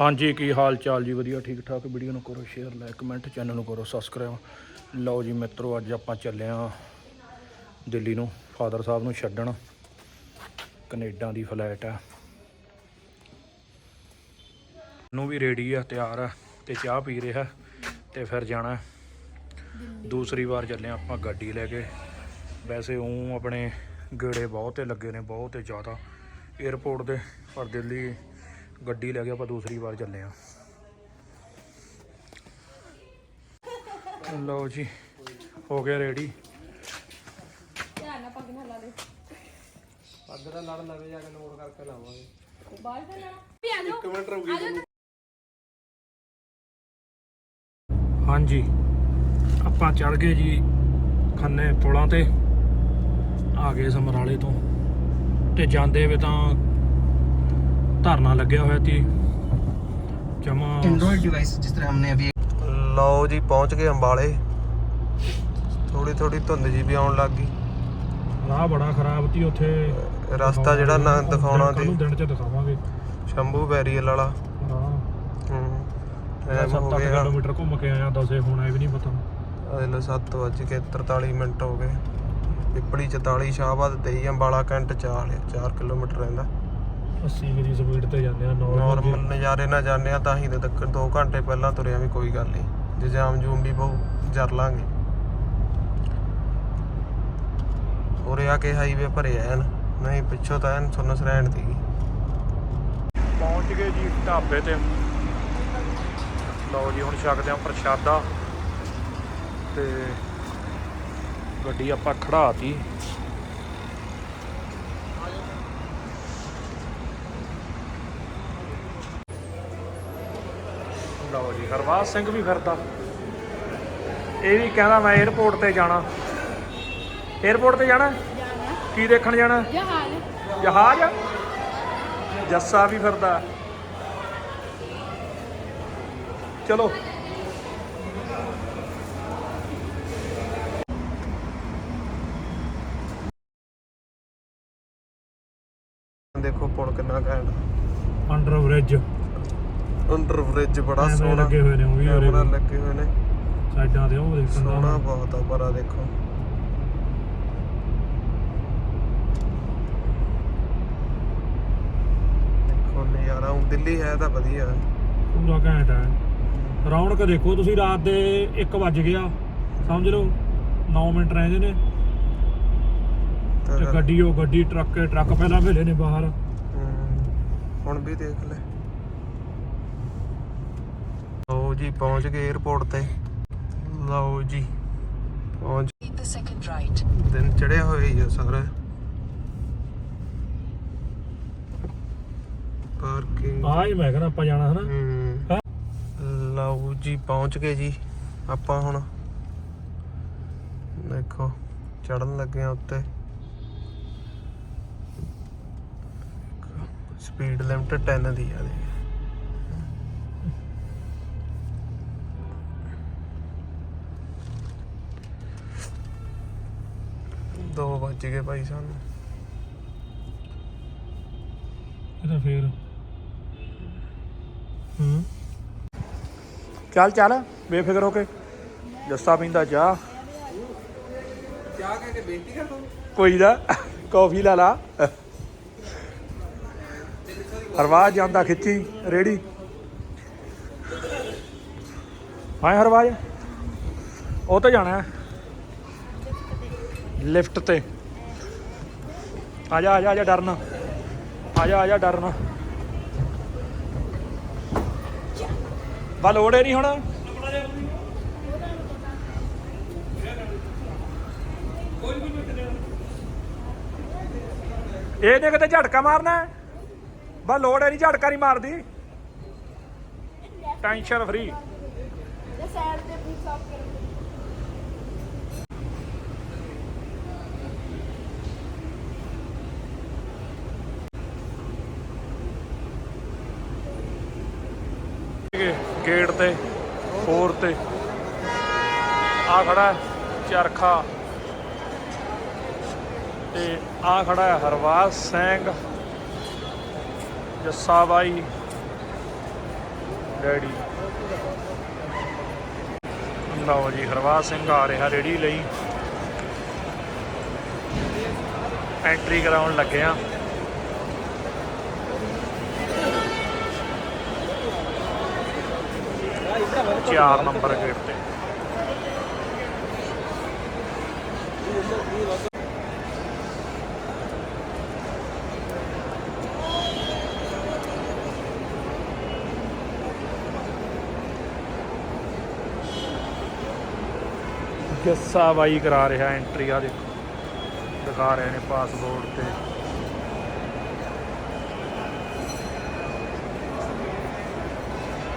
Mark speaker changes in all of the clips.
Speaker 1: ਹਾਂਜੀ, ਕੀ ਹਾਲ ਚਾਲ ਜੀ? ਵਧੀਆ ਠੀਕ ਠਾਕ ਵੀਡੀਓ ਨੂੰ ਕਰੋ ਸ਼ੇਅਰ ਲਾਈਕ ਕਮੈਂਟ ਚੈਨਲ ਨੂੰ ਕਰੋ ਸਬਸਕ੍ਰਾਈਬ ਲਓ ਜੀ ਮਿੱਤਰੋ, ਅੱਜ ਆਪਾਂ ਚੱਲੇ ਆਂ ਦਿੱਲੀ ਨੂੰ, ਫਾਦਰ ਸਾਹਿਬ ਨੂੰ ਛੱਡਣ। ਕੈਨੇਡਾ ਦੀ ਫਲਾਈਟ ਆ। ਨੂੰ ਵੀ ਰੈਡੀ ਆ, ਤਿਆਰ ਆ ਤੇ ਚਾਹ ਪੀ ਰਿਹਾ ਤੇ ਫਿਰ ਜਾਣਾ। ਦੂਸਰੀ ਵਾਰ ਚੱਲੇ ਆਪਾਂ ਗੱਡੀ ਲੈ ਕੇ। ਵੈਸੇ ਉਹ ਆਪਣੇ ਗੇੜੇ ਬਹੁਤ ਲੱਗੇ ਨੇ, ਬਹੁਤ ਜ਼ਿਆਦਾ। 에어ਪੋਰਟ ਦੇ, ਪਰ ਦਿੱਲੀ ਗੱਡੀ ਲੈ ਕੇ ਆਪਾਂ ਦੂਸਰੀ ਵਾਰ ਚੱਲੇ ਆਂ ਲਓ ਜੀ ਹੋ ਗਿਆ ਰੈਡੀ
Speaker 2: ਧਿਆਨ ਨਾਲ ਪੱਗ ਨਾ ਲਾ ਦੇ
Speaker 3: ਪੱਗ ਦਾ ਲੜ ਲਵੇ ਜਾ ਕੇ ਨੋਟ ਕਰਕੇ ਲਾਵਾਂਗੇ।
Speaker 2: ਬਾਹਰ ਤੇ ਲੈਣਾ ਵੀ ਆ ਜਾਓ
Speaker 3: ਮਿੰਟ ਰੁਕ
Speaker 1: ਹਾਂਜੀ ਆਪਾਂ ਚੜ ਗਏ ਜੀ ਖੰਨੇ ਪੁਲਾਂ ਤੇ। ਆ ਗਏ ਸਮਰਾਲੇ ਤੋਂ। ਤੇ ਜਾਂਦੇ ਵੇ ਤਾਂ ਧਰਨਾ ਲੱਗਿਆ ਹੋਇਆ ਸੀ ਜਮਾ
Speaker 3: एंड्रॉइड डिवाइस जिस तरह हमने अभी ਲਓ ਜੀ ਪਹੁੰਚ ਗਏ ਅੰਬਾਲੇ ਥੋੜੀ ਥੋੜੀ ਧੁੰਦ ਜੀ ਵੀ ਆਉਣ ਲੱਗ ਗਈ
Speaker 1: ਰਾਹ ਬੜਾ ਖਰਾਬ ਸੀ ਉੱਥੇ
Speaker 3: ਰਸਤਾ ਜਿਹੜਾ ਨਾ
Speaker 1: ਉਹ
Speaker 3: ਦਿਖਾਉਣਾ
Speaker 1: ਕੱਲ੍ਹ ਨੂੰ
Speaker 3: ਤੇ
Speaker 1: ਦਿਨ ਚ ਦਿਖਾਵਾਂਗੇ
Speaker 3: ਸ਼ੰਭੂ ਬੈਰੀਅਲ ਵਾਲਾ
Speaker 1: ਹਾਂ
Speaker 3: ਹੂੰ ਟਾਈਮ ਹੋ
Speaker 1: 7
Speaker 3: ਗਿਆ
Speaker 1: ਕਿਲੋਮੀਟਰ ਘੁੰਮ ਕੇ ਆਇਆ ਦਸੇ ਹੁਣ ਇਹ ਵੀ ਨਹੀਂ ਪਤਾ
Speaker 3: ਅਜੇ 7 ਵੱਜ ਕੇ 43 ਮਿੰਟ ਹੋ ਗਏ ਪਿੱਪੜੀ 44 ਸ਼ਾਹਬਾਦ ਤੇ ਹੀ ਅੰਬਾਲਾ ਕੈਂਟ 4 4 ਕਿਲੋਮੀਟਰ ਰਹਿੰਦਾ
Speaker 1: 80 ਦੀ ਸਪੀਡ ਤੇ ਜਾਂਦੇ ਆ
Speaker 3: ਨਾਰਮਲ ਨਜ਼ਾਰੇ ਨਾਲ ਜਾਂਦੇ ਆ ਤਾਂ ਹੀ ਤੇ ਤੱਕ 2 ਘੰਟੇ ਪਹਿਲਾਂ ਤੁਰਿਆ ਵੀ ਕੋਈ ਗੱਲ ਨਹੀਂ। ਜੇ ਜਾਮ ਜੂਮ ਵੀ ਬਹੁ ਜਰ ਲਾਂਗੇ। ਉਰੇ ਆ ਕੇ ਹਾਈਵੇ ਭਰੇ ਐਨ। ਨਹੀਂ ਪਿੱਛੋਂ ਤਾਂ ਐਨ ਸੁੰਨਸ ਰਹਿਣ ਦੀ
Speaker 1: ਪਹੁੰਚ ਗਏ ਜੀ ਢਾਬੇ ਤੇ। ਲਓ ਜੀ ਹੁਣ ਛਕਦੇ ਆ ਪ੍ਰਸ਼ਾਦਾ। ਤੇ ਗੱਡੀ ਆਪਾਂ ਖੜਾਤੀ ਲਓ ਜੀ ਹਰਵਾਦ ਸਿੰਘ ਵੀ ਫਿਰਦਾ। ਇਹ ਵੀ ਕਹਿੰਦਾ ਮੈਂ 에어ਪੋਰਟ ਤੇ ਜਾਣਾ। 에어ਪੋਰਟ ਤੇ ਜਾਣਾ? ਕੀ ਦੇਖਣ ਜਾਣਾ?
Speaker 2: ਜਹਾਜ਼।
Speaker 1: ਜਹਾਜ਼? ਜੱਸਾ ਵੀ ਫਿਰਦਾ। ਚਲੋ।
Speaker 3: ਦੇਖੋ ਪੁਲ ਕਿੰਨਾ ਘੈਂਟ।
Speaker 1: ਅੰਡਰ ਬ੍ਰਿਜ
Speaker 3: ਅੰਡਰ ਬ੍ਰਿਜ ਬੜਾ ਸੋਹਣਾ।
Speaker 1: ਲੱਗੇ ਹੋਏ ਨੇ ਉਹ ਵੀ ਉਰੇ ਵੀ।
Speaker 3: ਲੱਗੇ ਹੋਏ ਨੇ।
Speaker 1: ਸਾਈਡਾਂ ਤੇ ਉਹ ਦੇਖਣ
Speaker 3: ਸੋਹਣਾ
Speaker 1: ਦਾ
Speaker 3: ਬਹੁਤ ਆ ਪਰ ਆ ਦੇਖੋ। ਦੇਖੋ ਨਜ਼ਾਰਾ ਉਹ ਦਿੱਲੀ ਹੈ ਤਾਂ ਵਧੀਆ।
Speaker 1: ਪੂਰਾ ਘੈਂਟ ਹੈ। ਰੌਣਕ ਦੇਖੋ ਤੁਸੀਂ ਰਾਤ ਦੇ 1 ਵੱਜ ਗਿਆ ਸਮਝ ਲਓ 9 ਮਿੰਟ ਰਹਿੰਦੇ ਨੇ। ਤੇ ਗੱਡੀ ਉਹ ਗੱਡੀ ਟਰੱਕ ਟਰੱਕ ਪਹਿਲਾਂ ਵੇਲੇ ਨੇ ਬਾਹਰ।
Speaker 3: ਹਮ, ਹੁਣ ਵੀ ਦੇਖ ਲੈ ਲਓ ਜੀ ਪਹੁੰਚ ਗਏ 에어ਪੋਰਟ ਤੇ। ਲਓ ਜੀ ਪਹੁੰਚ. ਦਿਨ ਚੜਿਆ ਹੋਇਆ ਹੀ ਆ ਸਾਰਾ। ਪਾਰਕਿੰਗ
Speaker 1: ਹੀ ਮੈਂ ਕਹਿੰਦਾ ਆਪਾਂ ਜਾਣਾ ਹਨਾ।
Speaker 3: ਲਓ ਜੀ ਪਹੁੰਚ ਗਏ ਜੀ ਆਪਾਂ ਹੁਣ। ਦੇਖੋ ਚੜਨ ਲੱਗੇ ਆ ਉੱਤੇ। ਸਪੀਡ ਲਿਮਟ 10 ਦੀ ਆ ਦੇ ਦੋ ਵੱਜ ਗਏ ਭਾਈ ਸਾਨੂੰ
Speaker 1: ਇਹ ਤਾਂ ਫੇਰ। ਹੂੰ। ਚੱਲ ਚੱਲ ਬੇਫਿਕਰ ਹੋ ਕੇ। ਜੱਸਾ ਪੀਂਦਾ ਚਾਹ।
Speaker 3: ਕਿਆ ਕਹਿ ਕੇ ਬੇਇੱਜ਼ਤੀ ਕਰ ਦੋ
Speaker 1: ਕੋਈ ਨਾ ਕਾਫੀ ਲਾ ਲਾ। ਹਰਵਾਜ ਜਾਂਦਾ ਖਿੱਚੀ ਰੇੜੀ। ਹਾਂ ਹਰਵਾਜ। ਉਹ ਤਾਂ ਜਾਣਾ ਹੈ। ਲਿਫਟ ਤੇ। ਆ ਜਾ ਆ ਜਾ ਆ ਜਾ ਡਰਨਾ। ਆ ਜਾ ਆ ਜਾ ਡਰਨਾ। ਬਾ ਲੋੜੇ ਨਹੀਂ ਹੁਣ? ਇਹਨੇ ਕਿਤੇ ਝਟਕਾ ਮਾਰਨਾ ਹੈ? ਬਸ ਲੋੜ ਹੈ ਨਹੀਂ ਝਟਕਾ ਨਹੀਂ ਮਾਰਦੀ ਟੈਨਸ਼ਨ ਫਰੀ
Speaker 2: ਸਾਈਡ ਤੇ ਬੂਟ ਸਾਫ਼ ਕਰ।
Speaker 1: ਗੇਟ ਤੇ 4 ਤੇ। ਆ ਖੜਾ ਚਰਖਾ। ਤੇ ਆ ਖੜਾ ਹੈ ਹਰਵਾਸ ਸਿੰਘ ਜੱਸਾ ਬਾਈ ਡੈਡੀ। ਲਓ ਜੀ, ਹਰਵਾਸ ਸਿੰਘ ਆ ਰਿਹਾ ਰੇੜੀ ਲਈ। ਐਂਟਰੀ ਕਰਾਉਣ ਲੱਗੇ ਆ ਚਾਰ ਨੰਬਰ ਗੇਟ ਤੇ ਜੱਸਾ ਬਾਈ ਕਰਾ ਰਿਹਾ ਐਂਟਰੀ ਆ ਦੇਖੋ ਦਿਖਾ ਰਹੇ ਨੇ ਪਾਸਪੋਰਟ ਤੇ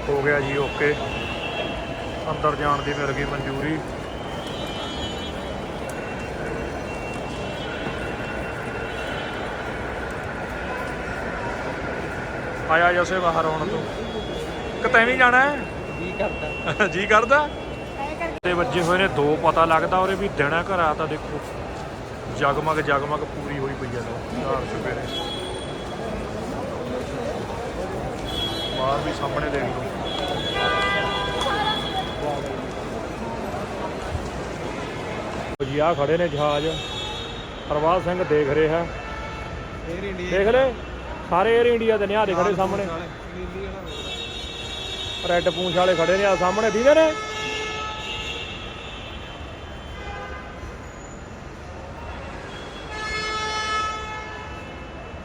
Speaker 1: ਹੋ ਗਿਆ ਜੀ ਓਕੇ ਅੰਦਰ ਜਾਣ ਦੀ ਮਿਲ ਗਈ ਮਨਜ਼ੂਰੀ। ਆਇਆ ਜਸੇ ਬਾਹਰ ਆਉਣ ਤੋਂ। ਕਿਤੇ ਵੀ ਜਾਣਾ ਹੈ?
Speaker 3: ਕੀ ਕਰਦਾ।
Speaker 1: ਜੀ ਕਰਦਾ? ਤੇ ਵੱਜੇ ਹੋਏ ਨੇ ਦੋ ਪਤਾ ਲੱਗਦਾ ਔਰੇ ਵੀ ਦਿਨਾ ਘਰ ਆ ਤਾਂ ਦੇਖੋ। ਜਗਮਗ ਜਗਮਗ ਪੂਰੀ ਹੋਈ ਪਈ ਆ ਲੋ ਚਾਰ ਸਵੇਰੇ ਬਾਹਰ ਵੀ ਸਾਹਮਣੇ ਦੇਖ ਲਓ। ਜੀ ਆ ਖੜੇ ਨੇ ਜਹਾਜ਼। ਪ੍ਰਵਾਸ ਸਿੰਘ ਦੇਖ ਰਿਹਾ ਹੈ
Speaker 3: 에ਅਰ ਇੰਡੀਆ
Speaker 1: ਦੇਖ ਲੈ ਸਾਰੇ 에ਅਰ ਇੰਡੀਆ ਦੇ ਨੇ ਆ ਖੜੇ ਸਾਹਮਣੇ। ਰੈੱਡ ਪੂੰਛ ਵਾਲੇ। ਖੜੇ ਨੇ ਆ ਸਾਹਮਣੇ ਦੀਦੇ ਨੇ।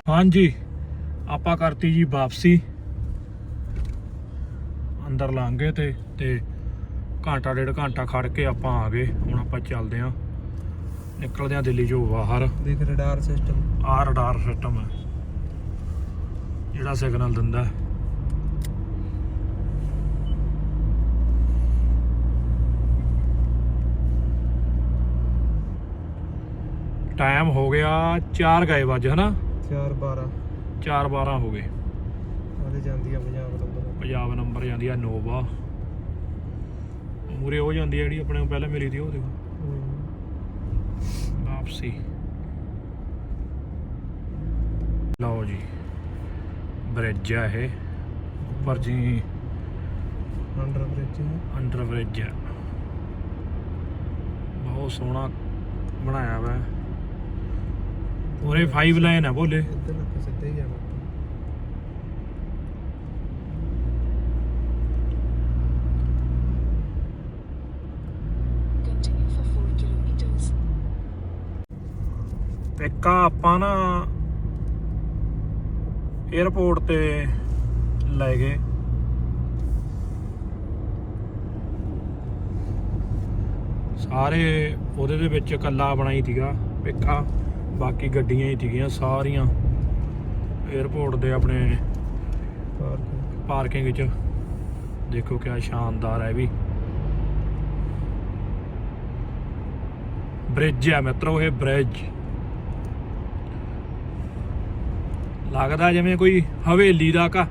Speaker 1: ਹਾਂਜੀ ਆਪਾਂ ਕਰਤੀ ਜੀ ਵਾਪਸੀ। ਅੰਦਰ ਲਾਂਗੇ ਤੇ ਤੇ ਘੰਟਾ ਡੇਢ ਘੰਟਾ ਖੜ ਕੇ ਆਪਾਂ ਆ ਗਏ। ਹੁਣ ਆਪਾਂ ਚੱਲਦੇ ਆਂ ਨਿਕਲਦੇ ਆਂ ਦਿੱਲੀ ਚੋਂ ਬਾਹਰ।
Speaker 3: ਦੇਖ ਰਡਾਰ ਸਿਸਟਮ
Speaker 1: ਆਹ ਰਡਾਰ ਸਿਸਟਮ ਹੈ। ਜਿਹੜਾ ਸਿਗਨਲ ਦਿੰਦਾ ਹੈ। ਟਾਈਮ ਹੋ ਗਿਆ 4 ਗਏ ਵੱਜ ਹਨਾ?
Speaker 3: 4 12
Speaker 1: 4 12 ਹੋ ਗਏ।
Speaker 3: ਆਦੇ ਜਾਂਦੀ ਆ ਪੰਜਾਬ ਨੰਬਰ।
Speaker 1: ਪੰਜਾਬ ਨੰਬਰ ਜਾਂਦੀ ਆ ਨੋਵਾ। ਮੂਰੇ ਹੋ ਜਾਂਦੀ ਆ ਜਿਹੜੀ ਆਪਣੇ ਨੂੰ ਪਹਿਲਾਂ ਮਿਲੀ ਸੀ ਉਹ ਦੇਖੋ। ਵਾਪਸੀ। ਲਓ ਜੀ ਬ੍ਰਿਜ ਆ ਇਹ। ਉੱਪਰ ਜੀ।
Speaker 3: ਅੰਡਰ ਬ੍ਰਿਜ
Speaker 1: ਅੰਡਰ ਬ੍ਰਿਜ ਬਹੁਤ ਸੋਹਣਾ ਬਣਾਇਆ ਵਾ। ਉਰੇ 5 ਲਾਈਨ ਆ ਬੋਲੇ।
Speaker 3: ਇੱਧਰ ਲੱਗ ਸਿੱਧਾ ਹੀ ਜਾਣਾ।
Speaker 1: ਇੱਕ ਆ ਆਪਾਂ ਨਾ 에어ਪੋਰਟ ਤੇ ਲੈ ਗਏ। ਸਾਰੇ ਉਹਦੇ ਦੇ ਵਿੱਚ ਕੱਲਾ ਬਣਾਈ ਸੀਗਾ ਪਿੱਕਾ ਬਾਕੀ ਗੱਡੀਆਂ ਹੀ ਸੀਗੀਆਂ, ਸਾਰੀਆਂ 에어ਪੋਰਟ ਦੇ ਆਪਣੇ ਪਾਰਕਿੰਗ ਵਿੱਚ। ਦੇਖੋ ਕਿਆ ਸ਼ਾਨਦਾਰ ਹੈ ਵੀ। ਬ੍ਰਿਜ ਹੈ ਮਿੱਤਰੋ, ਇਹ ਬ੍ਰਿਜ ਲੱਗਦਾ ਜਿਵੇਂ ਕੋਈ ਹਵੇਲੀ ਦਾ ਕਾ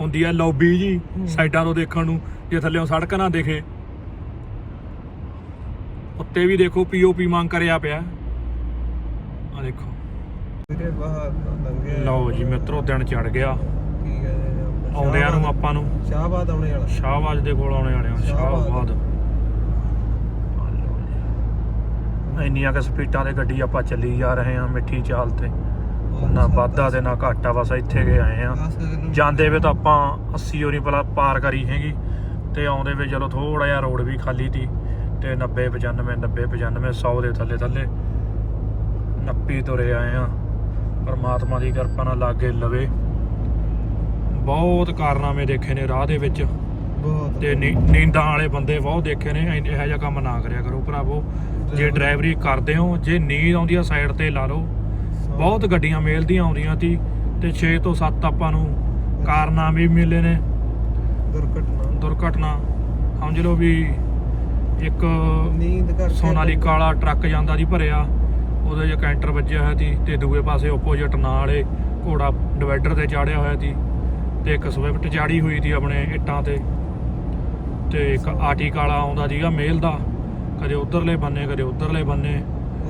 Speaker 1: ਹੁੰਦੀ ਆ ਲੌਬੀ ਜੀ ਸਾਈਡਾਂ ਤੋਂ ਦੇਖਣ ਨੂੰ ਜੇ ਥੱਲੇੋਂ ਸੜਕ ਨਾ ਦਿਖੇ। ਉੱਤੇ ਵੀ ਦੇਖੋ ਪੀਓਪੀ ਮੰਗ ਕਰਿਆ ਪਿਆ। ਆ ਦੇਖੋ। ਲਓ ਜੀ ਮਿੱਤਰੋ ਦਿਨ ਚੜ ਗਿਆ? ਆਉਂਦਿਆਂ ਨੂੰ ਆਪਾਂ ਨੂੰ।
Speaker 3: ਸ਼ਾਹਬਾਦ ਆਉਣੇ ਵਾਲਾ।
Speaker 1: ਸ਼ਾਹਬਾਜ ਦੇ ਕੋਲ ਆਉਣੇ ਵਾਲੇ ਆ।
Speaker 3: ਸ਼ਾਹਬਾਦ।
Speaker 1: ਸ਼ਾਹਬਾਦ ਇੰਨੀਆਂ ਕਿ ਸਪੀਡਾਂ ਤੇ ਗੱਡੀ ਆਪਾਂ ਚੱਲੀ ਜਾ ਰਹੇ ਆ ਮਿੱਠੀ ਚਾਲ ਤੇ। ਨਾ ਵਾਧਾ ਤੇ ਨਾ ਘਾਟਾ ਬਸ ਇੱਥੇ ਗਏ ਆਏ ਆ। ਜਾਂਦੇ ਵੇ ਤਾਂ ਆਪਾਂ 80 ਹੋਰੀ ਪਲਾ ਪਾਰ ਕਰੀ ਹੈਗੀ ਤੇ ਆਉਂਦੇ ਵੇ ਚਲੋ ਥੋੜਾ ਜਿਹਾ ਰੋਡ ਵੀ ਖਾਲੀ ਤੀ ਤੇ 90 95 90 95 100 ਦੇ ਥੱਲੇ ਥੱਲੇ 90 ਤੁਰੇ ਆਏ ਆ। ਪਰਮਾਤਮਾ ਦੀ ਕਿਰਪਾ ਨਾਲ ਲਾਗੇ ਲਵੇ। ਬਹੁਤ ਕਾਰਨਾਮੇ ਦੇਖੇ ਨੇ ਰਾਹ ਦੇ ਵਿੱਚ।
Speaker 3: ਬਹੁਤ।
Speaker 1: ਤੇ ਨੀਂਦਾਂ ਵਾਲੇ ਬੰਦੇ ਬਹੁਤ ਦੇਖੇ ਨੇ ਇਹੋ ਜਿਹਾ ਕੰਮ ਨਾ ਕਰਿਆ ਕਰੋ ਭਰਾਵੋ। ਜੇ ਡਰਾਈਵਰੀ ਕਰਦੇ ਹੋ ਜੇ ਨੀਂਦ ਆਉਂਦੀ ਆ ਸਾਈਡ ਤੇ ਲਾ ਲਓ। ਬਹੁਤ ਗੱਡੀਆਂ ਮੇਲ ਦੀਆਂ ਆਉਂਦੀਆਂ ਤੀ ਤੇ 6 ਤੋਂ 7 ਆਪਾਂ ਨੂੰ ਕਾਰਨਾਮੇ ਵੀ ਮਿਲੇ ਨੇ।
Speaker 3: ਦੁਰਘਟਨਾ।
Speaker 1: ਦੁਰਘਟਨਾ। ਸਮਝ ਲਓ ਵੀ ਇੱਕ
Speaker 3: ਨੀਂਦ ਕਰਕੇ
Speaker 1: ਸੋਨਾਲੀ ਕਾਲਾ ਟਰੱਕ ਜਾਂਦਾ ਦੀ ਭਰਿਆ ਉਹਦੇ 'ਚ ਕੈਂਟਰ ਵੱਜਿਆ ਹੋਇਆ ਸੀ ਤੇ ਦੂਏ ਪਾਸੇ ਆਪੋਜ਼ਿਟ ਨਾਲ ਘੋੜਾ ਡਿਵਾਈਡਰ ਤੇ ਚਾੜਿਆ ਹੋਇਆ ਸੀ ਤੇ ਇੱਕ ਸਵਿਫਟ ਚਾੜੀ ਹੋਈ ਸੀ ਆਪਣੇ ਇੱਟਾਂ ਤੇ। ਤੇ ਇੱਕ ਆਟੀ ਕਾਲਾ ਆਉਂਦਾ ਸੀਗਾ ਮੇਲ ਦਾ ਕਦੇ ਉਧਰਲੇ ਬੰਨੇ ਕਦੇ ਉਧਰਲੇ ਬੰਨੇ।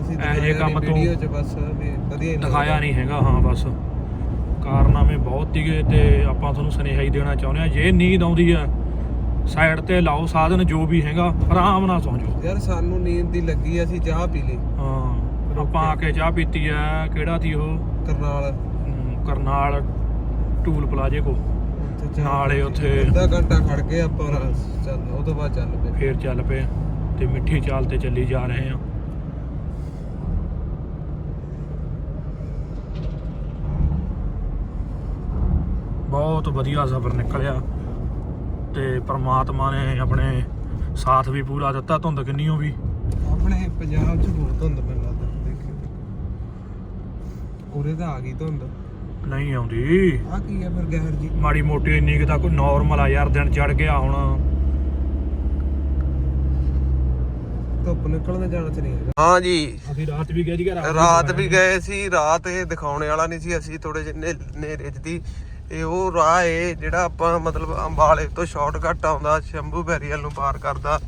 Speaker 3: ਅਸੀਂ
Speaker 1: ਇਹੋ ਜਿਹੇ ਕੰਮ ਤੋਂ
Speaker 3: ਵੀਡੀਓ ਚ ਬਸ ਵੀ ਵਧੀਆ ਹੀ
Speaker 1: ਦਿਖਾਇਆ ਨਹੀਂ ਹੈਗਾ ਹਾਂ ਬਸ। ਕਾਰਨਾਮੇ ਬਹੁਤ ਸੀਗੇ ਤੇ ਆਪਾਂ ਤੁਹਾਨੂੰ ਸੁਨੇਹਾ ਹੀ ਦੇਣਾ ਚਾਹੁੰਦੇ ਆ ਜੇ ਨੀਂਦ ਆਉਂਦੀ ਆ ਸਾਈਡ ਤੇ ਲਾਓ ਸਾਧਨ ਜੋ ਵੀ ਹੈਗਾ ਆਰਾਮ ਨਾਲ ਸੌਂ ਜਾਓ।
Speaker 3: ਯਾਰ ਸਾਨੂੰ ਨੀਂਦ ਦੀ ਲੱਗੀ ਅਸੀਂ ਚਾਹ ਪੀ ਲਈ।
Speaker 1: ਹਾਂ ਆਪਾਂ ਆ ਕੇ ਚਾਹ ਪੀਤੀ ਆ ਕਿਹੜਾ ਸੀ ਉਹ?
Speaker 3: ਕਰਨਾਲ।
Speaker 1: ਕਰਨਾਲ ਟੂਲ ਪਲਾਜੇ ਕੋ ਨਾਲੇ ਉੱਥੇ
Speaker 3: ਅੱਧਾ ਘੰਟਾ ਖੜ ਕੇ ਆਪਾਂ ਚੱਲ ਉਹ ਤੋਂ ਬਾਅਦ ਚੱਲ ਪਏ।
Speaker 1: ਫੇਰ ਚੱਲ ਪਏ ਤੇ ਮਿੱਠੀ ਚਾਲ ਤੇ ਚੱਲੀ ਜਾ ਰਹੇ ਆ ਬਹੁਤ ਵਧੀਆ ਸਫ਼ਰ ਨਿਕਲਿਆ ਤੇ ਪ੍ਰਮਾਤਮਾ ਨੇ ਆਪਣੇ ਸਾਥ ਵੀ ਪੂਰਾ ਦਿੱਤਾ ਧੁੰਦ ਕਿੰਨੀਓ ਵੀ।
Speaker 3: ਆਪਣੇ ਪੰਜਾਬ 'ਚ ਬਹੁਤ ਧੁੰਦ ਲੱਗਦਾ ਦੇਖਿਓ ਉਰੇ ਤਾਂ ਆ ਗਈ ਧੁੰਦ।
Speaker 1: ਨਹੀਂ ਆਉਂਦੀ।
Speaker 3: ਆ ਕੀ ਆ ਫਿਰ ਗਹਿਰ ਜੀ?
Speaker 1: ਮਾੜੀ ਮੋਟੀ ਇੰਨੀ ਕਿ ਤਾਂ ਕੋਈ ਨਾਰਮਲ ਆ ਯਾਰ ਦਿਨ ਚੜ ਗਿਆ ਹੁਣ।
Speaker 3: ਧੁੱਪ ਨਿਕਲਣ ਜਾਣਾ ਚ ਨਹੀਂ ਹੈਗਾ। ਹਾਂ ਜੀ।
Speaker 1: ਅਸੀਂ ਰਾਤ ਵੀ ਗਏ ਜੀ
Speaker 3: ਰਾਤ ਵੀ ਗਏ ਸੀ ਰਾਤ ਇਹ ਦਿਖਾਉਣੇ ਵਾਲਾ ਨਹੀਂ ਸੀ ਅਸੀਂ ਥੋੜੇ ਜਿਹੇ ਨੇਰੇ ਚ ਦੀ ਇਹ ਉਹ ਰਾਹ ਏ ਜਿਹੜਾ ਆਪਾਂ ਮਤਲਬ ਅੰਬਾਲੇ ਤੋਂ ਸ਼ਾਰਟਕਟ ਆਉਂਦਾ ਸ਼ੰਭੂ ਬੈਰੀਅਲ ਨੂੰ ਪਾਰ ਕਰਦਾ।